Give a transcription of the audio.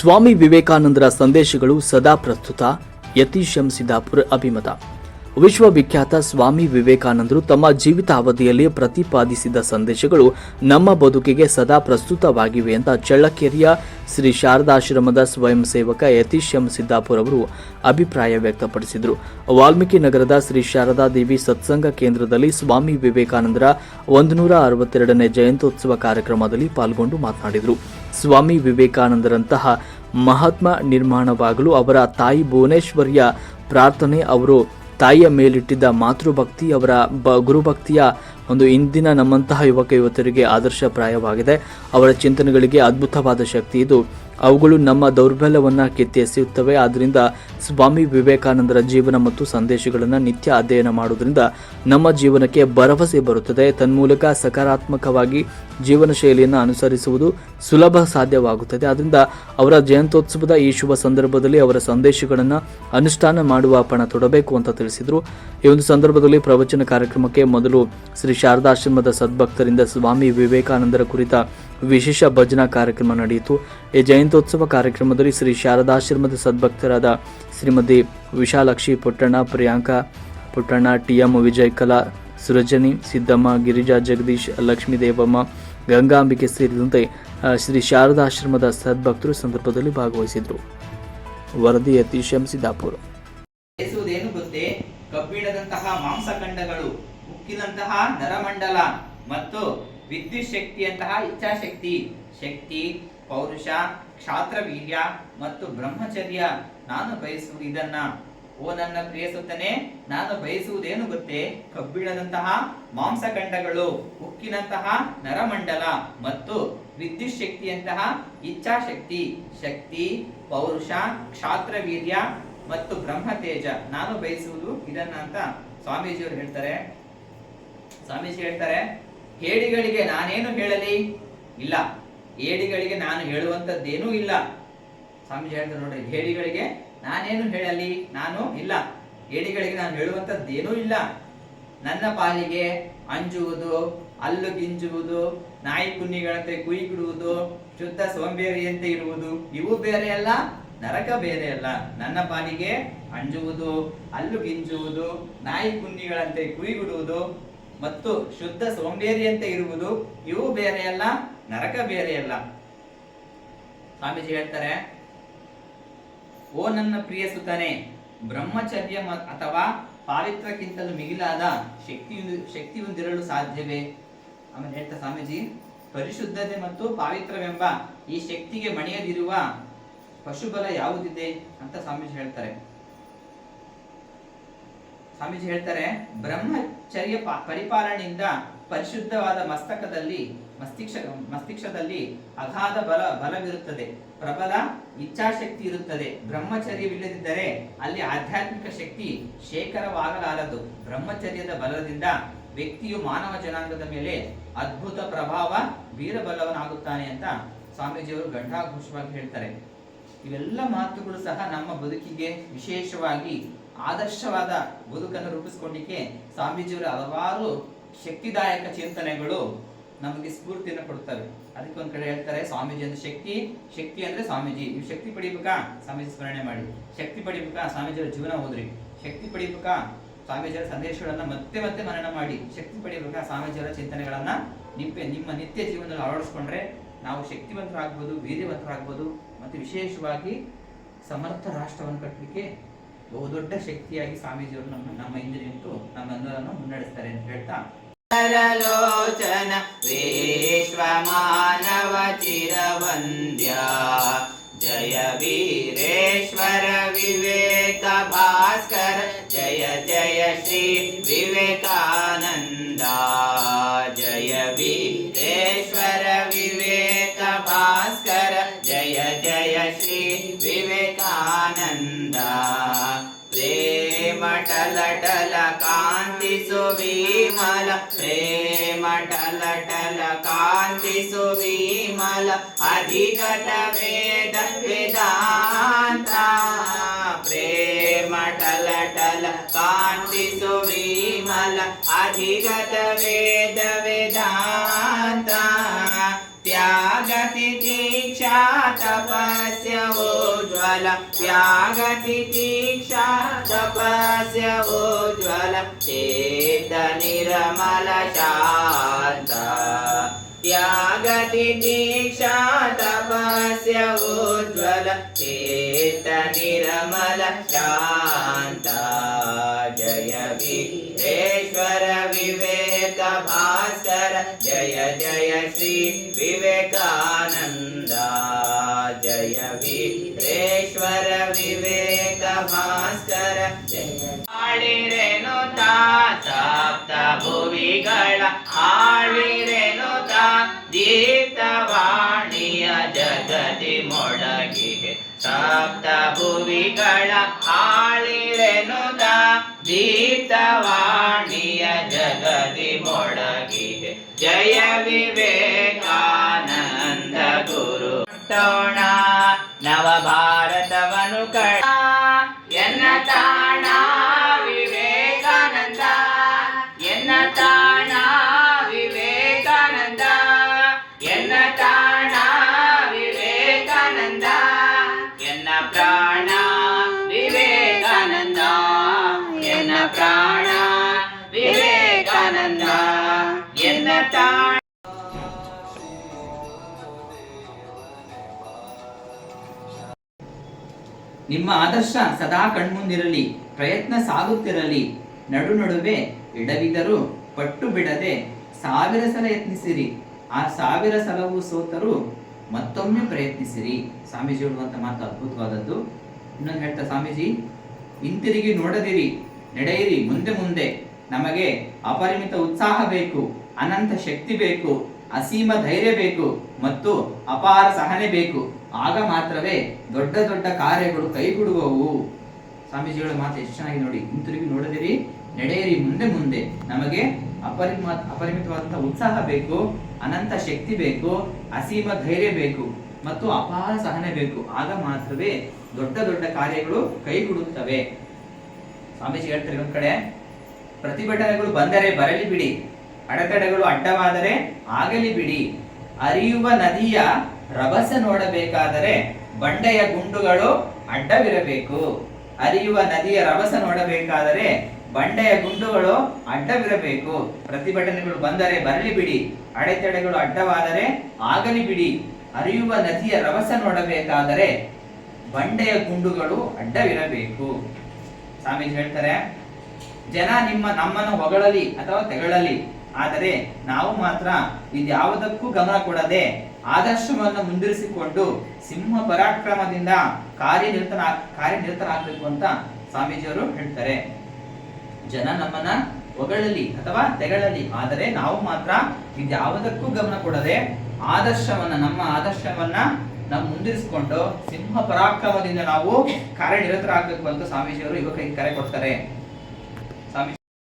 ಸ್ವಾಮಿ ವಿವೇಕಾನಂದರ ಸಂದೇಶಗಳು ಸದಾ ಪ್ರಸ್ತುತ. ಯತೀಶ್ ಎಂ. ಸಿದ್ದಾಪುರ ಅಭಿಮತ. ವಿಶ್ವವಿಖ್ಯಾತ ಸ್ವಾಮಿ ವಿವೇಕಾನಂದರು ತಮ್ಮ ಜೀವಿತಾವಧಿಯಲ್ಲಿ ಪ್ರತಿಪಾದಿಸಿದ ಸಂದೇಶಗಳು ನಮ್ಮ ಬದುಕಿಗೆ ಸದಾ ಪ್ರಸ್ತುತವಾಗಿವೆ ಅಂತ ಚಳ್ಳಕೆರೆಯ ಶ್ರೀ ಶಾರದಾಶ್ರಮದ ಸ್ವಯಂ ಸೇವಕ ಯತೀಶ್ ಎಂ ಸಿದ್ದಾಪುರ್ ಅವರು ಅಭಿಪ್ರಾಯ ವ್ಯಕ್ತಪಡಿಸಿದರು. ವಾಲ್ಮೀಕಿ ನಗರದ ಶ್ರೀ ಶಾರದಾ ದೇವಿ ಸತ್ಸಂಗ ಕೇಂದ್ರದಲ್ಲಿ ಸ್ವಾಮಿ ವಿವೇಕಾನಂದರ ಒಂದು ನೂರ ಅರವತ್ತೆರಡನೇ ಜಯಂತ್ಯೋತ್ಸವ ಕಾರ್ಯಕ್ರಮದಲ್ಲಿ ಪಾಲ್ಗೊಂಡು ಮಾತನಾಡಿದರು. ಸ್ವಾಮಿ ವಿವೇಕಾನಂದರಂತಹ ಮಹಾತ್ಮ ನಿರ್ಮಾಣವಾಗಲು ಅವರ ತಾಯಿ ಭುವನೇಶ್ವರಿಯ ಪ್ರಾರ್ಥನೆ ಅವರು ತಾಯಿಯ ಮೇಲಿಟ್ಟಿದ್ದ ಮಾತೃಭಕ್ತಿ ಅವರ ಬ, ಗುರುಭಕ್ತಿಯ ಒಂದು ಇಂದಿನ ನಮ್ಮಂತಹ ಯುವಕ ಯುವತಿಯರಿಗೆ ಆದರ್ಶಪ್ರಾಯವಾಗಿದೆ. ಅವರ ಚಿಂತನೆಗಳಿಗೆ ಅದ್ಭುತವಾದ ಶಕ್ತಿ ಇದು. ಅವುಗಳು ನಮ್ಮ ದೌರ್ಬಲ್ಯವನ್ನು ಕಿತ್ತಿ ಎಸೆಯುತ್ತವೆ ಆದ್ದರಿಂದ ಸ್ವಾಮಿ ವಿವೇಕಾನಂದರ ಜೀವನ ಮತ್ತು ಸಂದೇಶಗಳನ್ನು ನಿತ್ಯ ಅಧ್ಯಯನ ಮಾಡುವುದರಿಂದ ನಮ್ಮ ಜೀವನಕ್ಕೆ ಭರವಸೆ ಬರುತ್ತದೆ. ತನ್ಮೂಲಕ ಸಕಾರಾತ್ಮಕವಾಗಿ ಜೀವನ ಶೈಲಿಯನ್ನು ಅನುಸರಿಸುವುದು ಸುಲಭ ಸಾಧ್ಯವಾಗುತ್ತದೆ. ಆದ್ದರಿಂದ ಅವರ ಜಯಂತ್ಯೋತ್ಸವದ ಈ ಶುಭ ಸಂದರ್ಭದಲ್ಲಿ ಅವರ ಸಂದೇಶಗಳನ್ನು ಅನುಷ್ಠಾನ ಮಾಡುವ ಪಣ ತೊಡಬೇಕು ಅಂತ ತಿಳಿಸಿದರು. ಈ ಒಂದು ಸಂದರ್ಭದಲ್ಲಿ ಪ್ರವಚನ ಕಾರ್ಯಕ್ರಮಕ್ಕೆ ಮೊದಲು ಶ್ರೀ ಶಾರದಾಶ್ರಮದ ಸದ್ಭಕ್ತರಿಂದ ಸ್ವಾಮಿ ವಿವೇಕಾನಂದರ ಕುರಿತ ವಿಶೇಷ ಭಜನಾ ಕಾರ್ಯಕ್ರಮ ನಡೆಯಿತು. ಈ ಜಯಂತ್ಯೋತ್ಸವ ಕಾರ್ಯಕ್ರಮದಲ್ಲಿ ಶ್ರೀ ಶಾರದಾಶ್ರಮದ ಸದ್ಭಕ್ತರಾದ ಶ್ರೀಮತಿ ವಿಶಾಲಾಕ್ಷಿ ಪುಟ್ಟಣ್ಣ, ಪ್ರಿಯಾಂಕಾ ಪುಟ್ಟಣ್ಣ, ಟಿ ಎಂ ವಿಜಯಕಲಾ, ಸೃಜನಿ ಸಿದ್ದಮ್ಮ, ಗಿರಿಜಾ ಜಗದೀಶ್ ಲಕ್ಷ್ಮೀ ದೇವಮ್ಮ ಗಂಗಾಂಬಿಕೆ ಸೇರಿದಂತೆ ಶ್ರೀ ಶಾರದಾಶ್ರಮದ ಸದ್ಭಕ್ತರು ಸಂದರ್ಭದಲ್ಲಿ ಭಾಗವಹಿಸಿದರು ವರದಿ ಯತೀಶ್ ಎಂ ಸಿದ್ದಾಪುರ ಕಬ್ಬಿಣದಂತಹ ಮಾಂಸಖಂಡಗಳು, ಉಕ್ಕಿದಂತಹ ನರಮಂಡಲ ಮತ್ತು ವಿದ್ಯುತ್ ಶಕ್ತಿಯಂತಹ ಇಚ್ಛಾಶಕ್ತಿ, ಶಕ್ತಿ, ಪೌರುಷ, ಕ್ಷಾತ್ರವೀರ್ಯ ಮತ್ತು ಬ್ರಹ್ಮಚರ್ಯ. ನಾನು ಬಯಸುವುದು ಇದನ್ನ. ಓ ನನ್ನ ಪ್ರಿಯಸುತ್ತನೆ ನಾನು ಬಯಸುವುದೇನು ಗೊತ್ತೇ? ಕಬ್ಬಿಣದಂತಹ ಮಾಂಸಖಂಡಗಳು, ಉಕ್ಕಿನಂತಹ ನರಮಂಡಲ ಮತ್ತು ವಿದ್ಯುತ್ ಶಕ್ತಿಯಂತಹ ಇಚ್ಛಾಶಕ್ತಿ, ಶಕ್ತಿ, ಪೌರುಷ, ಕ್ಷಾತ್ರವೀರ್ಯ ಮತ್ತು ಬ್ರಹ್ಮತೇಜ. ನಾನು ಬಯಸುವುದು ಇದನ್ನ ಅಂತ ಸ್ವಾಮೀಜಿಯವರು ಹೇಳ್ತಾರೆ. ಸ್ವಾಮೀಜಿ ಹೇಳ್ತಾರೆ ಹೇಡಿಗಳಿಗೆ ನಾನೇನು ಹೇಳಲಿ? ಇಲ್ಲ. ಹೇಡಿಗಳಿಗೆ ನಾನು ಹೇಳುವಂಥದ್ದೇನೂ ಇಲ್ಲ. ಸ್ವಾಮೀಜಿ ಹೇಳ್ತಾರೆ ನೋಡ್ರಿ, ಹೇಡಿಗಳಿಗೆ ನಾನೇನು ಹೇಳಲಿ? ನಾನು ಇಲ್ಲ. ಹೇಡಿಗಳಿಗೆ ನಾನು ಹೇಳುವಂಥದ್ದೇನೂ ಇಲ್ಲ. ನನ್ನ ಪಾಲಿಗೆ ಅಂಜುವುದು, ಅಲ್ಲು ಗಿಂಜುವುದು, ನಾಯಿ ಕುನ್ನಿಗಳಂತೆ ಕುಯ್ಗಿಡುವುದು ಶುದ್ಧ ಸೋಂಬೇರಿಯಂತೆ ಇರುವುದು, ಇವು ಬೇರೆ ಅಲ್ಲ, ನರಕ ಬೇರೆ ಅಲ್ಲ. ನನ್ನ ಪಾಲಿಗೆ ಅಂಜುವುದು, ಅಲ್ಲು ಗಿಂಜುವುದು, ನಾಯಿ ಕುನ್ನಿಗಳಂತೆ ಕುಯ್ಗಿಡುವುದು ಮತ್ತು ಶುದ್ಧ ಸೋಂಬೇರಿಯಂತೆ ಇರುವುದು, ಇವು ಬೇರೆಯಲ್ಲ, ನರಕ ಬೇರೆಯಲ್ಲ. ಸ್ವಾಮೀಜಿ ಹೇಳ್ತಾರೆ, ಓ ನನ್ನ ಪ್ರಿಯ ಸುತನೆ, ಬ್ರಹ್ಮಚರ್ಯ ಅಥವಾ ಪಾವಿತ್ರಕ್ಕಿಂತಲೂ ಮಿಗಿಲಾದ ಶಕ್ತಿ ಶಕ್ತಿ ಹೊಂದಿರಲು ಸಾಧ್ಯವೇ? ಆಮೇಲೆ ಹೇಳ್ತಾ ಸ್ವಾಮೀಜಿ, ಪರಿಶುದ್ಧತೆ ಮತ್ತು ಪಾವಿತ್ರವೆಂಬ ಈ ಶಕ್ತಿಗೆ ಮಣಿಯದಿರುವ ಪಶುಬಲ ಯಾವುದಿದೆ? ಅಂತ ಸ್ವಾಮೀಜಿ ಹೇಳ್ತಾರೆ. ಸ್ವಾಮೀಜಿ ಹೇಳ್ತಾರೆ, ಬ್ರಹ್ಮಚರ್ಯ ಪರಿಪಾಲನೆಯಿಂದ ಪರಿಶುದ್ಧವಾದ ಮಸ್ತಕದಲ್ಲಿ, ಮಸ್ತಿಕ್ಷ ಮಸ್ತಿಷ್ಕದಲ್ಲಿ ಅಗಾಧ ಬಲ, ಬಲವಿರುತ್ತದೆ. ಪ್ರಬಲ ಇಚ್ಛಾಶಕ್ತಿ ಇರುತ್ತದೆ. ಬ್ರಹ್ಮಚರ್ಯವಿಲ್ಲದಿದ್ದರೆ ಅಲ್ಲಿ ಆಧ್ಯಾತ್ಮಿಕ ಶಕ್ತಿ ಶೇಖರವಾಗಲಾರದು. ಬ್ರಹ್ಮಚರ್ಯದ ಬಲದಿಂದ ವ್ಯಕ್ತಿಯು ಮಾನವ ಜನಾಂಗದ ಮೇಲೆ ಅದ್ಭುತ ಪ್ರಭಾವ ಬೀರಬಲ್ಲವನಾಗುತ್ತಾನೆ ಅಂತ ಸ್ವಾಮೀಜಿಯವರು ಘಂಟಾಘೋಷವಾಗಿ ಹೇಳ್ತಾರೆ. ಇವೆಲ್ಲ ಮಾತುಗಳು ಸಹ ನಮ್ಮ ಬದುಕಿಗೆ ವಿಶೇಷವಾಗಿ ಆದರ್ಶವಾದ ಬದುಕನ್ನು ರೂಪಿಸ್ಕೊಂಡಿಕ್ಕೆ ಸ್ವಾಮೀಜಿಯವರ ಹಲವಾರು ಶಕ್ತಿದಾಯಕ ಚಿಂತನೆಗಳು ನಮಗೆ ಸ್ಫೂರ್ತಿಯನ್ನು ಕೊಡುತ್ತವೆ. ಅದಕ್ಕೆ ಒಂದ್ ಕಡೆ ಹೇಳ್ತಾರೆ, ಸ್ವಾಮೀಜಿ ಅಂದ್ರೆ ಶಕ್ತಿ ಶಕ್ತಿ ಅಂದ್ರೆ ಸ್ವಾಮೀಜಿ. ನೀವು ಶಕ್ತಿ ಪಡಿಬೇಕಾ? ಸ್ವಾಮೀಜಿ ಸ್ಮರಣೆ ಮಾಡಿ. ಶಕ್ತಿ ಪಡಿಬೇಕಾ? ಸ್ವಾಮೀಜಿಯವರ ಜೀವನ ಹೋದ್ರಿ ಶಕ್ತಿ ಪಡಿಬೇಕಾ? ಸ್ವಾಮೀಜಿಯವರ ಸಂದೇಶಗಳನ್ನ ಮತ್ತೆ ಮತ್ತೆ ಮನನ ಮಾಡಿ. ಶಕ್ತಿ ಪಡಿಬೇಕಾ? ಸ್ವಾಮೀಜಿಯವರ ಚಿಂತನೆಗಳನ್ನ ನಿಮ್ಮ ನಿಮ್ಮ ನಿತ್ಯ ಜೀವನದಲ್ಲಿ ಅಳವಡಿಸ್ಕೊಂಡ್ರೆ ನಾವು ಶಕ್ತಿವಂತರಾಗ್ಬೋದು, ವೀರ್ಯವಂತರಾಗ್ಬೋದು, ಮತ್ತು ವಿಶೇಷವಾಗಿ ಸಮರ್ಥ ರಾಷ್ಟ್ರವನ್ನು ಕಟ್ಟಲಿಕ್ಕೆ ಬಹುದೊಡ್ಡ ಶಕ್ತಿಯಾಗಿ ಸ್ವಾಮೀಜಿಯವರು ನಮ್ಮ ನಮ್ಮ ಹಿಂದೆ ನಿಂತು ನಮ್ಮೆಲ್ಲರನ್ನು बहु दोड शक्ति स्वामीजि निरलोचन ಚಿರವಂದ್ಯ. ಜಯ ವೀರೇಶ್ವರ ವಿವೇಕ ಭಾಸ್ಕರ. ಜಯ ಜಯ ಶ್ರೀ ವಿವೇಕಾನಂದ. టలటల కాంతి సువిమల ప్రేమ టలటల కాంతి సువిమల అధిగత వేద వేదాంత ప్రేమ టలటల కాంతి సువిమల అధిగత వేద వేదాంత త్యాగతి దీక్షా తపస్యవో यागति दीक्षा तपस्य उज्ज्वल चेत निरमल चान्ता तपस्य उज्ज्वल ज्वल चेत जय विश्वर विवेकभास्कर जय जय श्री विवेकानन्द। ತಾಪ್ತ ಭುವಿಗಳ ಆಳಿರೆನು ದೀತವಾಣಿಯ ಜಗತಿ ಮೊಳಗಿಗೆ ಸಪ್ತ ಭುವಿಗಳ ಆಳಿರೆನು ದೀತವಾಣಿಯ ಜಗತಿ ಮೊಳಗಿಗೆ ಜಯ ವಿವೇಕಾನಂದ ಗುರು. ಟೋಣ ನಿಮ್ಮ ಆದರ್ಶ ಸದಾ ಕಣ್ಮುಂದಿರಲಿ, ಪ್ರಯತ್ನ ಸಾಗುತ್ತಿರಲಿ. ನಡು ನಡುವೆ ಎಡವಿದರೂ ಪಟ್ಟು ಬಿಡದೆ ಸಾವಿರ ಸಲ ಯತ್ನಿಸಿರಿ. ಆ ಸಾವಿರ ಸಲವೂ ಸೋತರೂ ಮತ್ತೊಮ್ಮೆ ಪ್ರಯತ್ನಿಸಿರಿ. ಸ್ವಾಮೀಜಿ ಹೇಳುವಂತ ಮಾತು ಅದ್ಭುತವಾದದ್ದು. ಇನ್ನೊಂದು ಹೇಳ್ತಾ ಸ್ವಾಮೀಜಿ, ಹಿಂತಿರುಗಿ ನೋಡದಿರಿ, ನಡೆಯಿರಿ ಮುಂದೆ ಮುಂದೆ. ನಮಗೆ ಅಪರಿಮಿತ ಉತ್ಸಾಹ ಬೇಕು, ಅನಂತ ಶಕ್ತಿ ಬೇಕು, ಅಸೀಮ ಧೈರ್ಯ ಬೇಕು ಮತ್ತು ಅಪಾರ ಸಹನೆ ಬೇಕು. ಆಗ ಮಾತ್ರವೇ ದೊಡ್ಡ ದೊಡ್ಡ ಕಾರ್ಯಗಳು ಕೈಗೂಡುವವು. ಸ್ವಾಮೀಜಿಗಳ ಮಾತು ಎಷ್ಟು ಚೆನ್ನಾಗಿ ನೋಡಿ. ಹಿಂತಿರುಗಿ ನೋಡದಿರಿ, ನಡೆಯಿರಿ ಮುಂದೆ ಮುಂದೆ. ನಮಗೆ ಅಪರಿಮ ಅಪರಿಮಿತವಾದಂತಹ ಉತ್ಸಾಹ ಬೇಕು, ಅನಂತ ಶಕ್ತಿ ಬೇಕು, ಅಸೀಮ ಧೈರ್ಯ ಬೇಕು, ಮತ್ತು ಅಪಾರ ಸಹನೆ ಬೇಕು. ಆಗ ಮಾತ್ರವೇ ದೊಡ್ಡ ದೊಡ್ಡ ಕಾರ್ಯಗಳು ಕೈಗೂಡುತ್ತವೆ. ಸ್ವಾಮೀಜಿ ಹೇಳ್ತಾರೆ ಒಂದ್ ಕಡೆ, ಪ್ರತಿಭಟನೆಗಳು ಬಂದರೆ ಬರಲಿ ಬಿಡಿ, ಅಡೆತಡೆಗಳು ಅಡ್ಡವಾದರೆ ಆಗಲಿ ಬಿಡಿ. ಅರಿಯುವ ನದಿಯ ರಭಸ ನೋಡಬೇಕಾದರೆ ಬಂಡೆಯ ಗುಂಡುಗಳು ಅಡ್ಡವಿರಬೇಕು. ಅರಿಯುವ ನದಿಯ ರಭಸ ನೋಡಬೇಕಾದರೆ ಬಂಡೆಯ ಗುಂಡುಗಳು ಅಡ್ಡವಿರಬೇಕು. ಪ್ರತಿಭಟನೆಗಳು ಬಂದರೆ ಬರಲಿ ಬಿಡಿ. ಅಡೆತಡೆಗಳು ಅಡ್ಡವಾದರೆ ಆಗಲಿ ಬಿಡಿ. ಹರಿಯುವ ನದಿಯ ರಭಸ ನೋಡಬೇಕಾದರೆ ಬಂಡೆಯ ಗುಂಡುಗಳು ಅಡ್ಡವಿರಬೇಕು. ಸ್ವಾಮೀಜಿ ಹೇಳ್ತಾರೆ, ಜನ ನಿಮ್ಮ ನಮ್ಮನ್ನು ಹೊಗಳಲಿ ಅಥವಾ ತೆಗಳಲಿ. ಆದರೆ ನಾವು ಮಾತ್ರ ಇದ್ಯಾವುದಕ್ಕೂ ಗಮನ ಕೊಡದೆ ಆದರ್ಶವನ್ನು ಮುಂದಿರಿಸಿಕೊಂಡು ಸಿಂಹ ಪರಾಕ್ರಮದಿಂದ ಕಾರ್ಯನಿರತನ ಕಾರ್ಯನಿರತರಾಗಬೇಕು ಅಂತ ಸ್ವಾಮೀಜಿಯವರು ಹೇಳ್ತಾರೆ. ಜನ ನಮ್ಮನ್ನ ಹೊಗಳಲಿ ಅಥವಾ ತೆಗಳಲಿ, ಆದರೆ ನಾವು ಮಾತ್ರ ಇದ್ಯಾವುದಕ್ಕೂ ಗಮನ ಕೊಡದೆ ಆದರ್ಶವನ್ನ, ನಮ್ಮ ಆದರ್ಶವನ್ನ ನಾವು ಮುಂದಿರಿಸಿಕೊಂಡು ಸಿಂಹ ಪರಾಕ್ರಮದಿಂದ ನಾವು ಕಾರ್ಯನಿರತರಾಗಬೇಕು ಅಂತ ಸ್ವಾಮೀಜಿಯವರು ಯುವಕರಿಗೆ ಕರೆ ಕೊಡ್ತಾರೆ.